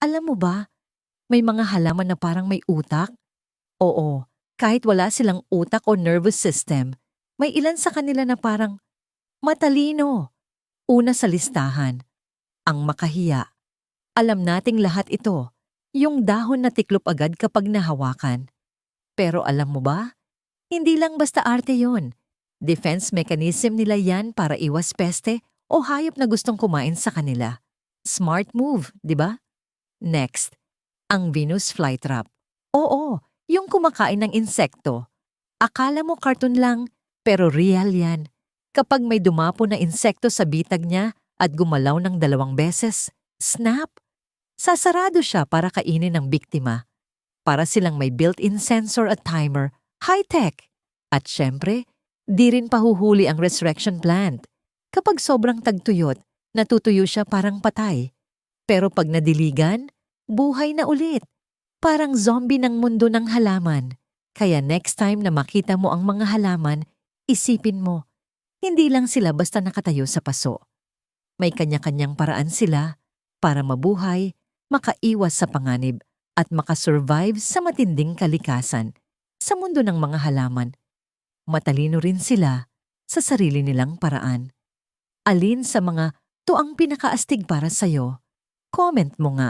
Alam mo ba, may mga halaman na parang may utak? Oo, kahit wala silang utak o nervous system, may ilan sa kanila na parang matalino. Una sa listahan, ang makahiya. Alam nating lahat ito, yung dahon na tiklop agad kapag nahawakan. Pero alam mo ba, hindi lang basta arte yon. Defense mechanism nila yan para iwas peste o hayop na gustong kumain sa kanila. Smart move, di ba? Next, ang Venus flytrap. Oo, yung kumakain ng insekto. Akala mo cartoon lang, pero real yan. Kapag may dumapo na insekto sa bitag niya at gumalaw ng dalawang beses, snap! Sasarado siya para kainin ng biktima. Para silang may built-in sensor at timer, high-tech. At syempre, di rin pahuhuli ang resurrection plant. Kapag sobrang tagtuyot, natutuyo siya parang patay. Pero pag nadiligan, buhay na ulit. Parang zombie ng mundo ng halaman. Kaya next time na makita mo ang mga halaman, isipin mo, hindi lang sila basta nakatayo sa paso. May kanya-kanyang paraan sila para mabuhay, makaiwas sa panganib, at makasurvive sa matinding kalikasan sa mundo ng mga halaman. Matalino rin sila sa sarili nilang paraan. Alin sa mga to ang pinakaastig para sa'yo? Comment mo nga.